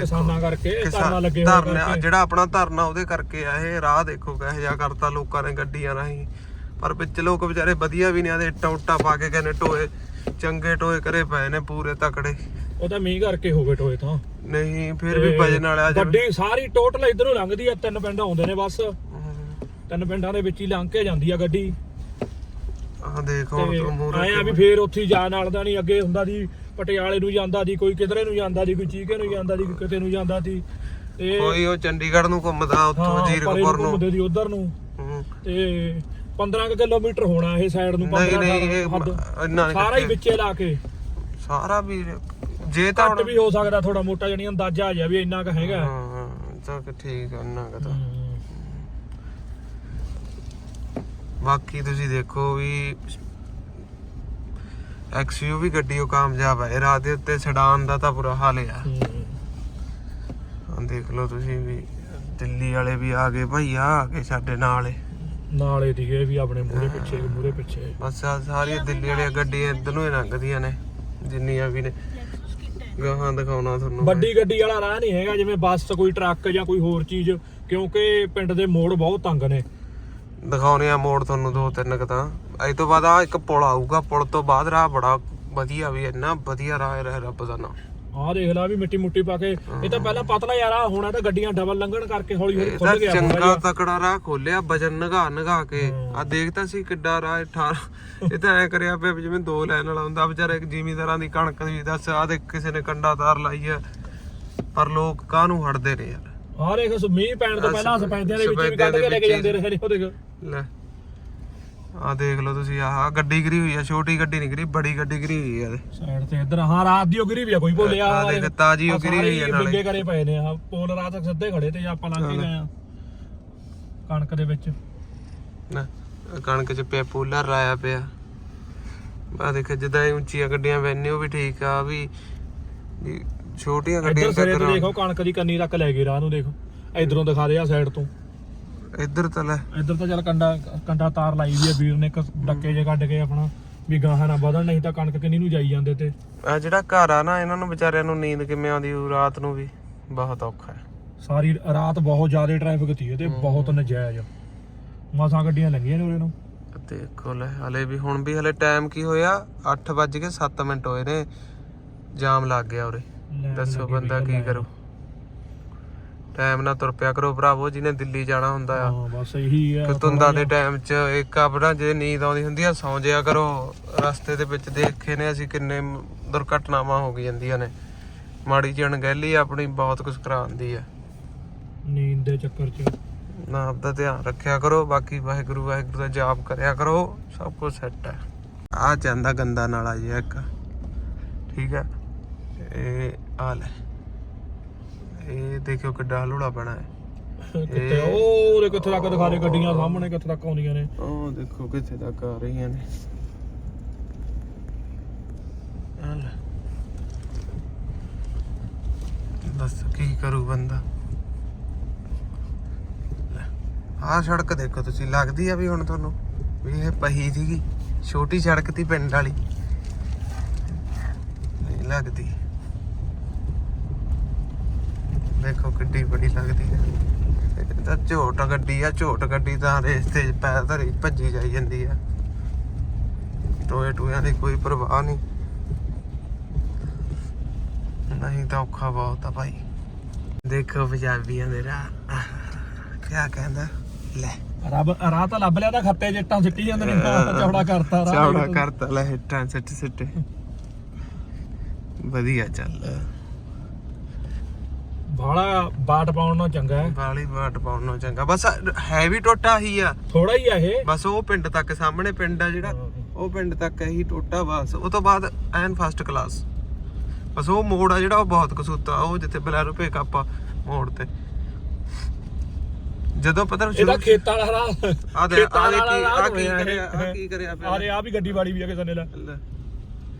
Speaker 1: ਕਿਸਾਨਾਂ ਕਰਕੇ
Speaker 3: ਕਿਸਾ-
Speaker 1: ਧਰਨਾ ਲੱਗੇ ਹੋਏ
Speaker 3: ਧਰਨਾ
Speaker 1: ਕਰਕੇ।
Speaker 3: ਜਿਹੜਾ ਆਪਣਾ ਧਰਨਾ ਉਹਦੇ ਕਰਕੇ ਆ ਇਹ ਰਾਹ ਦੇਖੋ ਕਿਹੋ ਜਿਹਾ ਕਰਤਾ ਲੋਕਾਂ ਨੇ ਗੱਡੀਆਂ ਰਾਹੀਂ। ਪਰ ਵਿੱਚ ਲੋਕ ਵਿਚਾਰੇ ਵਧੀਆ ਵੀ ਨਹੀਂ ਆਦੇ ਇੱਟਾਂ ਉੱਟਾਂ ਪਾ ਕੇ ਕਹਿੰਦੇ ਟੋਏ ਚੰਗੇ ਟੋਏ ਕਰੇ ਪਏ ਨੇ ਪੂਰੇ ਤਕੜੇ।
Speaker 1: ਉਹ ਤਾਂ ਮੀਂਹ ਕਰਕੇ ਹੋ ਗਏ ਟੋਏ ਤਾਂ।
Speaker 3: ਨਹੀਂ ਫਿਰ ਵੀ ਵਜਨ ਵਾਲਾ
Speaker 1: ਗੱਡੀ ਸਾਰੀ ਟੋਟਲ ਇਧਰ ਲੰਘਦੀ ਆ ਤਿੰਨ ਪਿੰਡ ਆਉਂਦੇ ਨੇ ਬਸ। ਤਿੰਨ ਪਿੰਡਾਂ ਦੇ ਵਿੱਚ ਹੀ ਲੰਘ ਕੇ ਜਾਂਦੀ ਆ ਗੱਡੀ।
Speaker 3: ਆਹ ਦੇਖ ਹੁਣ
Speaker 1: ਤੇ
Speaker 3: ਤੋਂ ਮੂਹਰੇ
Speaker 1: ਆਏ ਆ ਵੀ ਫੇਰ ਉੱਥੇ ਹੀ ਜਾਣ ਨਾਲ ਦਾ ਨਹੀਂ ਅੱਗੇ ਹੁੰਦਾ ਦੀ ਪਟਿਆਲੇ ਨੂੰ ਜਾਂਦਾ ਦੀ ਕੋਈ ਕਿਧਰੇ ਨੂੰ ਜਾਂਦਾ ਦੀ ਕੋਈ ਚੀਕੇ ਨੂੰ ਜਾਂਦਾ ਦੀ ਕੋਈ ਕਿਤੇ ਨੂੰ ਜਾਂਦਾ ਦੀ ਤੇ
Speaker 3: ਕੋਈ ਉਹ ਚੰਡੀਗੜ੍ਹ ਨੂੰ ਘੁੰਮਦਾ ਉੱਥੋਂ
Speaker 1: ਹਾਂ ਪਰੇ
Speaker 3: ਜੀਰਕਪੁਰ
Speaker 1: ਨੂੰ
Speaker 3: ਨੂੰ
Speaker 1: ਘੁੰਮਦੇ ਉਧਰ ਨੂੰ
Speaker 3: ਹੂੰ।
Speaker 1: ਤੇ 15 ਕੁ ਕਿਲੋਮੀਟਰ ਹੋਣਾ ਇਹ ਸਾਈਡ ਨੂੰ
Speaker 3: ਨਹੀਂ
Speaker 1: 15
Speaker 3: ਨਹੀਂ ਇਹ
Speaker 1: ਹੱਦ।
Speaker 3: ਇੰਨਾ ਨਹੀਂ
Speaker 1: ਸਾਰਾ ਹੀ। ਵਿੱਚੇ ਲਾ ਕੇ
Speaker 3: ਸਾਰਾ ਵੀ ਜੇ ਤਾਂ
Speaker 1: ਘੱਟ
Speaker 3: ਹੁਣ
Speaker 1: ਵੀ ਹੋ ਸਕਦਾ ਥੋੜਾ ਮੋਟਾ ਜਣੀ ਅੰਦਾਜ਼ਾ ਆ ਜਾ ਵੀ ਇੰਨਾ ਕੁ ਹੈਗਾ
Speaker 3: ਹਾਂ ਤਾਂ ਕਿ ਠੀਕ ਆ ਇੰਨਾ ਕੁ ਤਾਂ
Speaker 1: ਹਮ।
Speaker 3: ਬਾਕੀ ਤੁਸੀਂ ਦੇਖੋ ਵੀ ਐਕਸਯੂਵੀ ਗੱਡੀ ਉਹ ਕਾਮਯਾਬ ਹੈ ਰਾਤ ਦੇ ਉੱਤੇ ਸਡਾਨ ਦਾ ਤਾਂ ਬੁਰਾ ਹਾਲ
Speaker 1: ਹਮ।
Speaker 3: ਹਾਂ। ਦੇਖ ਲਓ ਤੁਸੀਂ ਵੀ ਦਿੱਲੀ ਵਾਲੇ ਵੀ ਆ ਗਏ ਭਈਆ ਆ ਗਏ ਸਾਡੇ ਨਾਲ ਏ।
Speaker 1: ਨਾਲੇ ਦੀਏ ਵੀ ਆਪਣੇ ਮੂਰੇ ਪਿੱਛੇ ਮੂਰੇ ਪਿੱਛੇ।
Speaker 3: ਬਸ ਸਾਰੀਆਂ ਦਿੱਲੀ ਵਾਲੀਆਂ ਗੱਡੀਆਂ ਇੱਧਰ ਨੂੰ ਹੀ ਲੰਘਦੀਆਂ ਨੇ ਜਿੰਨੀਆਂ ਵੀ ਨੇ। ਗਾਹਾਂ ਦਿਖਾਉਣਾ ਤੁਹਾਨੂੰ
Speaker 1: ਵੱਡੀ ਗੱਡੀ ਵਾਲਾ ਰਾਹ ਨਹੀਂ ਹੈਗਾ ਜਿਵੇਂ ਬੱਸ ਕੋਈ ਟਰੱਕ ਜਾਂ ਕੋਈ ਹੋਰ ਚੀਜ਼ ਕਿਉਂਕਿ ਪਿੰਡ ਦੇ ਮੋੜ ਬਹੁਤ ਤੰਗ ਨੇ।
Speaker 3: ਦਿਖਾਉਣੇ ਆ ਮੋੜ ਤੁਹਾਨੂੰ ਦੋ ਤਿੰਨ ਕ ਤਾਂ। ਅੱਜ ਤੋਂ ਬਾਅਦ ਆ ਇੱਕ ਪੁਲ ਆਊਗਾ ਪੁਲ ਤੋਂ ਬਾਅਦ ਰਾਹ ਬੜਾ ਵਧੀਆ ਵੀ ਇੰਨਾ ਵਧੀਆ ਰਾਹ ਹੈ ਰੱਬ ਦਾ ਨਾਮ।
Speaker 1: ਆਹ ਦੇਖ ਲਾ ਵੀ ਮਿੱਟੀ ਮੁੱਟੀ ਪਾ ਕੇ। ਇਹ ਤਾਂ ਪਹਿਲਾਂ ਪਤਲਾ ਯਾਰ ਆ ਹੋਣਾ ਤਾਂ ਗੱਡੀਆਂ ਡਬਲ ਲੰਘਣ ਕਰਕੇ ਹੌਲੀ ਹੌਲੀ ਖੁੱਲ ਗਿਆ
Speaker 3: ਚੰਗਾ। ਤਕੜਾ ਰਾਹ ਖੋਲਿਆ ਵਜਨ ਨਗਾ ਨਗਾ ਕੇ। ਆ ਦੇਖਤਾ ਸੀ ਕਿੱਡਾ ਰਾਹ 18 ਇਹ ਤਾਂ ਐ ਕਰਿਆ ਪਿਆ ਜਿਵੇਂ ਦੋ ਲਾਈਨ ਵਾਲਾ ਹੁੰਦਾ ਵਿਚਾਰੇ ਇੱਕ ਜ਼ਿਮੀਂਦਾਰਾਂ ਦੀ ਕਣਕ ਦੀ ਦੱਸ ਆ ਦੇ ਕਿਸੇ ਨੇ ਕੰਡਾ ਤਾਰ ਲਾਈ ਆ। ਪਰ ਲੋਕ ਕਾਹਨੂੰ ਹਟਦੇ ਨੇ ਯਾਰ?
Speaker 1: ਆਹ ਦੇਖ ਮੀਂਹ ਪੈਣ ਤੋਂ ਪਹਿਲਾਂ ਸਪੈਂਦਿਆਂ ਦੇ ਵਿੱਚ ਵੀ ਕੱਢ ਕੇ ਲੈ ਕੇ ਜਾਂਦੇ ਰਹੇ ਨੇ ਉਹ ਦੇਖ।
Speaker 3: ਲੈ। ਆ ਦੇਖ ਲਓ ਤੁਸੀਂ ਆਹ ਗੱਡੀ ਗਰੀ ਹੋਈ ਆ ਛੋਟੀ ਗੱਡੀ ਨਹੀਂ ਗਰੀ ਬੜੀ ਗੱਡੀ ਗਰੀ ਹੋਈ ਆ
Speaker 1: ਸਾਈਡ ਤੇ ਇੱਧਰ ਹਾਂ ਰਾਤ ਦੀ ਉਹ ਗਿਰੀ ਵੀ ਆ ਕੋਈ ਭੁੱਲਿਆ
Speaker 3: ਆਹ ਦੇਖ, ਤਾਜ਼ੀ ਉਹ ਗਿਰੀ ਹੋਈ ਆ ਨਾਲੇ।
Speaker 1: ਬਿੱਗੇ ਕਰੇ ਪਏ ਨੇ ਆ ਪੋਲ ਰਾਤ ਤੱਕ ਸਿੱਧੇ ਖੜੇ ਤੇ ਆਪਾਂ ਲੰਘ ਕੇ ਗਏ ਆ। ਕਣਕ ਦੇ ਵਿੱਚ।
Speaker 3: ਨਾ ਕਣਕ ਚ ਪਿਆ ਪੂਲਰ ਰਾਇਆ ਪਿਆ। ਆ ਦੇਖ ਜਿੱਦਾਂ ਇਹ ਉੱਚੀਆਂ ਗੱਡੀਆਂ ਵੈਨੇ ਉਹ ਵੀ ਠੀਕ ਆ ਵੀ ਛੋਟੀਆਂ ਗੱਡੀਆਂ ਤੱਕ
Speaker 1: ਦੇਖੋ ਕਣਕ ਦੀ ਕੰਨੀ ਤੱਕ ਲੈ ਗਏ ਰਾਹ ਨੂੰ ਦੇਖੋ। ਇਧਰੋਂ ਦਿਖਾ ਦੇ ਆ ਸਾਈਡ ਤੋਂ।
Speaker 3: ਇੱਧਰ ਤਾਂ ਲੈ।
Speaker 1: ਇੱਧਰ ਤਾਂ ਚੱਲ ਕੰਡਾ ਕੰਡਾ ਤਾਰ ਲਾਈ ਵੀ ਆ ਵੀਰ ਨੇ ਇੱਕ ਡੱਕੇ ਜੇ ਕੱਢ ਕੇ ਆਪਣਾ ਵੀ ਗਾਹਾਂ ਨਾ ਵਧਣ ਨਹੀਂ ਤਾਂ ਕਣਕ ਕਿੰਨੀ ਨੂੰ ਜਾਈ ਜਾਂਦੇ ਤੇ।
Speaker 3: ਆ ਜਿਹੜਾ ਘਰ ਆ ਨਾ ਇਹਨਾਂ ਨੂੰ ਵਿਚਾਰਿਆਂ ਨੂੰ ਨੀਂਦ ਕਿਵੇਂ ਆਉਂਦੀ ਹੋਊ ਰਾਤ ਨੂੰ ਵੀ ਬਹੁਤ ਔਖਾ ਹੈ।
Speaker 1: ਸਾਰੀ ਰਾਤ ਬਹੁਤ ਜ਼ਿਆਦਾ ਟ੍ਰੈਫਿਕ ਸੀ ਤੇ ਬਹੁਤ ਨਜਾਇਜ਼ ਮਸਾਂ ਗੱਡੀਆਂ ਲੰਘੀਆਂ ਨੇ ਉਰੇ ਨੂੰ।
Speaker 3: ਦੇਖੋ ਲੈ ਹਲੇ ਵੀ ਹੁਣ ਵੀ ਹਲੇ ਟਾਈਮ ਕੀ ਹੋਇਆ? 8 ਵੱਜ ਕੇ 7 ਮਿੰਟ ਹੋਏ ਨੇ। ਜਾਮ ਲੱਗ ਗਿਆ ਉਰੇ। ਦੱਸੋ ਬੰਦਾ ਕੀ। ਕਰੂ? ਟਾਈਮ ਨਾਲ ਤੁਰ ਪਿਆ ਕਰੋ ਭਰਾਵੋ ਜਿਹਨੇ ਦਿੱਲੀ ਜਾਣਾ ਹੁੰਦਾ ਆ।
Speaker 1: ਹਾਂ ਬਸ ਇਹੀ ਆ
Speaker 3: ਕਿ ਤੁੰਦਾ ਦੇ ਟਾਈਮ 'ਚ ਇੱਕ ਆਪਣਾ ਜੇ ਨੀਂਦ ਆਉਂਦੀ ਹੁੰਦੀ ਆ ਸੌਂ ਜਿਆ ਕਰੋ। ਰਸਤੇ ਦੇ ਵਿੱਚ ਦੇਖੇ ਨੇ ਅਸੀਂ ਕਿੰਨੇ ਦੁਰਘਟਨਾਵਾਂ ਹੋ ਗਈ ਜਾਂਦੀਆਂ ਨੇ। ਮਾੜੀ ਜਿਹੀ ਅਣਗਹਿਲੀ ਆਪਣੀ ਬਹੁਤ ਕੁਝ ਕਰਾਉਂਦੀ ਆ।
Speaker 1: ਨੀਂਦ ਦੇ ਚੱਕਰ 'ਚ।
Speaker 3: ਨਾ ਆਪਦਾ ਧਿਆਨ ਰੱਖਿਆ ਕਰੋ ਬਾਕੀ ਵਾਹਿਗੁਰੂ ਵਾਹਿਗੁਰੂ ਦਾ ਜਾਪ ਕਰਿਆ ਕਰੋ ਸਭ ਕੁਝ ਸੈੱਟ ਹੈ ਆ ਜਾਂਦਾ ਗੰਦਾ ਨਾਲਾ ਜੀ ਇੱਕ। ਠੀਕ ਹੈ ਇਹ ਆ ਲੈ। ਇਹ ਦੇਖਿਓ ਕਿੱਡਾ ਹਲੂੜਾ ਬਣਾ ਹੈ।
Speaker 1: ਕਿੱਥੇ? ਉਹ ਉਹਦੇ ਕਿੱਥੇ ਤੱਕ ਦਿਖਾ ਦੇ ਗੱਡੀਆਂ ਸਾਹਮਣੇ ਕਿੱਥੇ ਤੱਕ ਆਉਂਦੀਆਂ ਨੇ?
Speaker 3: ਉਹ ਦੇਖੋ ਕਿੱਥੇ ਤੱਕ ਆ ਰਹੀਆਂ ਨੇ। ਆ ਲੈ ਦੱਸ ਕੀ ਕਰੂ ਬੰਦਾ? ਆ ਸੜਕ ਦੇਖੋ ਤੁਸੀਂ ਲੱਗਦੀ ਆ ਵੀ ਹੁਣ ਤੁਹਾਨੂੰ? ਵੀ ਇਹ ਪਹੀ ਸੀਗੀ ਛੋਟੀ ਸੜਕ ਤੀ ਪਿੰਡ ਵਾਲੀ। ਨਹੀਂ ਲੱਗਦੀ। ਦੇਖੋ ਕਿੱਡੀ ਬੜੀ ਲੱਗਦੀ ਹੈ। ਇਹ ਤਾਂ ਝੋਟ ਗੱਡੀ ਆ ਝੋਟ ਗੱਡੀ ਤਾਂ ਰੇਸ ਤੇ ਪੈਰ ਧਰੀ ਭੱਜੀ ਜਾਈ ਜਾਂਦੀ ਆ। ਟੋਏ ਟੋਇਆਂ ਦੀ ਕੋਈ ਪਰਵਾਹ ਨਹੀਂ। ਨਹੀਂ ਤਾਂ ਔਖਾ ਬਹੁਤ ਆ ਭਾਈ। ਦੇਖੋ ਪੰਜਾਬੀਆਂ ਦੇ ਰਾਹ। ਕਿਆ ਕਹਿੰਦਾ? ਲੈ।
Speaker 1: ਰੱਬ ਰਾਹ ਤਾਂ ਲੱਭ ਲਿਆ ਤਾਂ ਖੱਤੇ ਜੱਟਾਂ ਸਿੱਟੀ ਜਾਂਦੇ ਨੇ ਚੌੜਾ ਕਰਤਾ
Speaker 3: ਚੌੜਾ ਕਰਤਾ ਲੈ ਹਿੱਟਾਂ ਸਿੱਟ ਸਿੱਟ। ਵਧੀਆ ਚੱਲ।
Speaker 1: ਬਾਲਾ ਬਾਟ ਪਾਉਣ ਨਾਲ ਚੰਗਾ ਹੈ।
Speaker 3: ਬਾਲੀ ਬਾਟ ਪਾਉਣ ਨੂੰ ਚੰਗਾ। ਬਸ ਹੈ ਵੀ ਟੋਟਾ ਹੀ ਆ।
Speaker 1: ਥੋੜਾ ਹੀ ਆ ਇਹ।
Speaker 3: ਬਸ ਉਹ ਪਿੰਡ ਤੱਕ ਸਾਹਮਣੇ ਪਿੰਡ ਆ ਜਿਹੜਾ ਉਹ ਪਿੰਡ ਤੱਕ ਇਹੀ ਟੋਟਾ ਬਸ। ਉਹ ਤੋਂ ਬਾਅਦ ਐਨ ਫਸਟ ਕਲਾਸ ਬਸ ਉਹ ਮੋੜ ਆ ਜਿਹੜਾ ਉਹ ਬਹੁਤ ਕਸੂਤਾ। ਉਹ ਜਿੱਥੇ ਬਲੈਰੋ ਪੇ ਕਾਪਾ ਮੋੜ ਤੇ। ਜਦੋਂ ਪਤਾ
Speaker 1: ਇਹਦਾ ਖੇਤਾਂ ਵਾਲਾ ਰਾਹ।
Speaker 3: ਆ ਦੇ
Speaker 1: ਖੇਤਾਂ
Speaker 3: ਆ ਦੇ
Speaker 1: ਵਾਲਾ
Speaker 3: ਕੀ
Speaker 1: ਰਾਹ
Speaker 3: ਆ ਕੀ
Speaker 1: ਇਹ।
Speaker 3: ਕਰਿਆ ਆ ਕੀ ਕਰਿਆ
Speaker 1: ਆ ਵੀ ਗੱਡੀ ਵਾੜੀ ਵੀ ਆ ਕਿਸੇ ਨੇ ਲੈ।
Speaker 3: ਲੈ,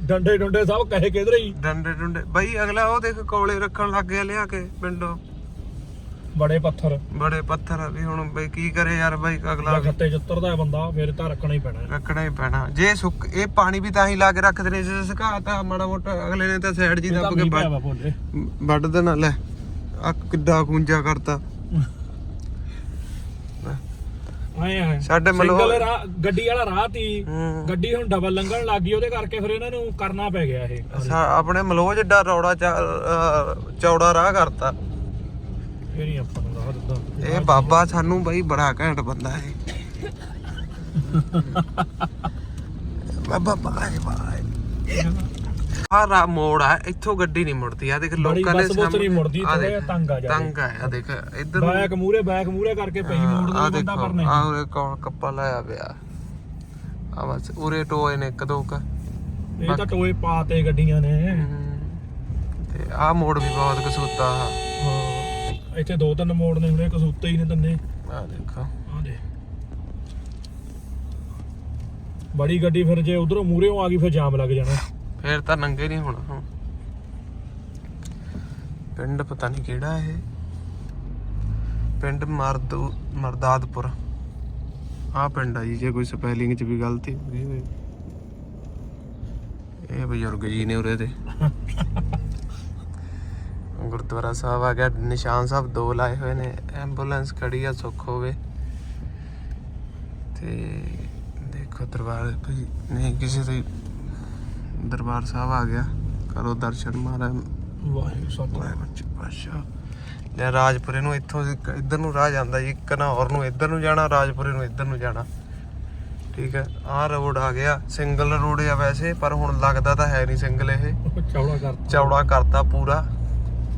Speaker 1: ਡੰਡੇ ਡੰਡੇ ਸਭ ਕਹੇ ਕਿਧਰੇ ਹੀ।
Speaker 3: ਡੰਡੇ ਡੁੰਡੇ। ਬਈ ਅਗਲਾ ਉਹ ਦੇਖ ਕੋਲੇ ਰੱਖਣ ਲੱਗ ਗਿਆ ਲਿਆ ਕੇ ਪਿੰਡੋਂ।
Speaker 1: ਬੜੇ ਪੱਥਰ।
Speaker 3: ਬੜੇ ਪੱਥਰ ਆ ਵੀ ਹੁਣ ਬਈ ਕੀ ਕਰੇ ਯਾਰ ਬਈ ਅਗਲਾ
Speaker 1: ਖੱਤੇ ਚ ਉਤਰਦਾ ਹੈ ਬੰਦਾ ਫਿਰ ਤਾਂ ਰੱਖਣਾ ਹੀ ਪੈਣਾ।
Speaker 3: ਰੱਖਣਾ ਹੀ ਪੈਣਾ। ਜੇ ਸੁੱਕ ਇਹ ਪਾਣੀ ਵੀ ਤਾਂ ਹੀ ਲਾ ਕੇ ਰੱਖਦੇ ਨੇ ਜੇ ਸੁਕਾਤਾ ਮਾੜਾ ਮੋਟਾ ਅਗਲੇ ਨੇ ਤਾਂ ਸਾਈਡ ਜੀ ਦੱਬ ਕੇ ਵੱਢ ਦੇਣਾ ਲੈ। ਆ ਕਿੱਡਾ ਗੁੰਜਾ ਕਰਤਾ।
Speaker 1: ਆਏ ਆਏ
Speaker 3: ਸਾਡੇ
Speaker 1: ਰਾਹ ਗੱਡੀ ਵਾਲਾ ਰਾਹ ਤੀ।
Speaker 3: ਹੂੰ।
Speaker 1: ਗੱਡੀ ਹੁਣ ਡਬਲ ਲੰਘਣ ਲੱਗ ਗਈ ਉਹਦੇ ਕਰਕੇ ਫਿਰ ਇਹਨਾਂ ਨੂੰ ਕਰਨਾ ਪੈ ਗਿਆ ਇਹ।
Speaker 3: ਸਾ- ਆਪਣੇ ਮਲੋਹ ਜਿੱਡਾ ਰੌੜਾ ਚਾ- ਅਹ ਚੌੜਾ ਰਾਹ ਕਰਤਾ।
Speaker 1: ਇਹ ਨਹੀਂ ਆਪਾਂ ਨੂੰ ਰਾਹ ਦਿੱਤਾ।
Speaker 3: ਇਹ ਬਾਬਾ ਸਾਨੂੰ ਬਈ ਬੜਾ ਘੈਂਟ ਬੰਦਾ ਹੈ ਬਾਬਾ ਬਾਏ ਬਾਏ। ਆ ਰਾ ਮੋੜ ਆ ਇੱਥੋਂ ਗੱਡੀ ਨਹੀਂ ਮੁੜਦੀ। ਆ ਦੇਖ ਲੋਕਾਂ ਨੇ
Speaker 1: ਬੱਸ ਨਹੀਂ ਮੁੜਦੀ, ਜਿਹਾ ਤੰਗ ਆ ਜਾ
Speaker 3: ਤੰਗ ਆ ਆ ਦੇਖ ਇੱਧਰ
Speaker 1: ਬੈਕ ਮੂਰੇ ਬੈਕ ਮੂਰੇ ਕਰਕੇ ਪਈ ਮੋੜ
Speaker 3: ਆ
Speaker 1: ਦਾ ਬੰਦਾ ਪਰ ਨਹੀਂ।
Speaker 3: ਆ ਉਰੇ ਕੌਣ ਕੱਪਾ ਲਾਇਆ ਪਿਆ। ਆ ਬਸ ਉਰੇ ਟੋਏ ਨੇ ਇੱਕ ਦੋ ਕ।
Speaker 1: ਇਹ ਤਾਂ ਟੋਏ ਪਾਤੇ ਗੱਡੀਆਂ ਨੇ।
Speaker 3: ਤੇ ਆ ਮੋੜ ਵੀ ਬਹੁਤ ਕਸੂਤਾ ਆ।
Speaker 1: ਹਾਂ ਇੱਥੇ ਦੋ ਤਿੰਨ ਮੋੜ ਨੇ ਹੁਣੇ ਕਸੂਤੇ ਹੀ ਨੇ ਤੰਨੇ।
Speaker 3: ਆਹ ਦੇਖੋ।
Speaker 1: ਆ ਦੇ ਬੜੀ ਗੱਡੀ ਫਿਰ ਜੇ ਉਧਰੋਂ ਮੂਹਰੇੋਂ ਆ ਗਈ ਫਿਰ ਜਾਮ ਲੱਗ ਜਾਣਾ।
Speaker 3: ਫੇਰ ਤਾਂ ਨੰਗੇ ਨਹੀਂ ਹੋਣਾ ਹੁਣ ਪਿੰਡ ਪਤਾ ਨਹੀਂ ਕਿਹੜਾ ਇਹ। ਪਿੰਡ ਮਰਦੂ ਮਰਦਾਦਪੁਰ। ਆ ਪਿੰਡ ਆ ਜੀ, ਜੇ ਕੋਈ ਸਪੈਲਿੰਗ 'ਚ ਵੀ ਗਲਤੀ ਹੋ ਗਈ ਹੋਵੇ। ਇਹ ਬਜ਼ੁਰਗ ਜੀ ਨੇ ਉਰੇ ਦੇ ਗੁਰਦੁਆਰਾ ਸਾਹਿਬ ਆ ਗਿਆ, ਨਿਸ਼ਾਨ ਸਾਹਿਬ ਦੋ ਲਾਏ ਹੋਏ ਨੇ ਐਂਬੂਲੈਂਸ ਖੜੀ ਆ, ਸੁੱਖ ਹੋਵੇ। ਤੇ ਦੇਖੋ ਦਰਬਾਰ ਵੀ ਨਹੀਂ, ਕਿਸੇ ਦੀ ਦਰਬਾਰ ਸਾਹਿਬ ਆ ਗਿਆ। ਕਰੋ ਦਰਸ਼ਨ ਮਹਾਰਾਜ।
Speaker 1: ਵਾਹਿਗੁਰੂ
Speaker 3: ਪਾਸ਼ਾ ਲੈ ਰਾਜਪੁਰੇ ਨੂੰ ਇੱਥੋਂ ਇੱਧਰ ਨੂੰ ਰਾਹ ਜਾਂਦਾ ਜੀ ਘਨੌਰ ਨੂੰ। ਇੱਧਰ ਨੂੰ ਜਾਣਾ ਰਾਜਪੁਰੇ ਨੂੰ ਇੱਧਰ ਨੂੰ ਜਾਣਾ। ਠੀਕ ਹੈ ਆਹ ਰੋਡ ਆ ਗਿਆ। ਸਿੰਗਲ ਰੋਡ ਆ ਵੈਸੇ ਪਰ ਹੁਣ ਲੱਗਦਾ ਤਾਂ ਹੈ ਨਹੀਂ ਸਿੰਗਲ ਇਹ।
Speaker 1: ਚੌੜਾ
Speaker 3: ਕਰਤਾ। ਪੂਰਾ।